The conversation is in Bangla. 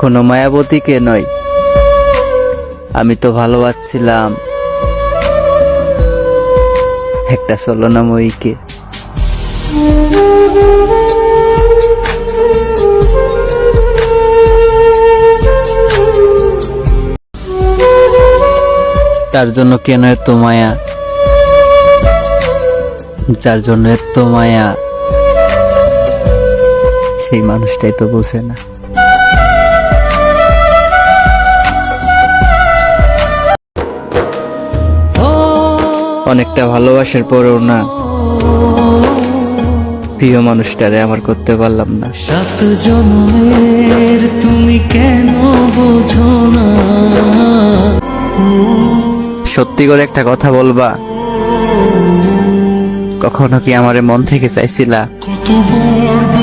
কোনো মায়াবতীকে নয় আমি তো ভালোবাসছিলাম। একটা চলনাময়ীকে তার জন্য কেন এত মায়া? যার জন্য এত মায়া? সেই মানুষটাই তো বোঝে না। অনেকটা ভালোবাসার পরেও না। প্রিয় মানুষটারে আমার করতে পারলাম না। সাত জন্মের তুমি কেন বোঝো না? সত্যি করে একটা কথা বলবা? কখনো কি আমারে মন থেকে চাইছিলা? কতবার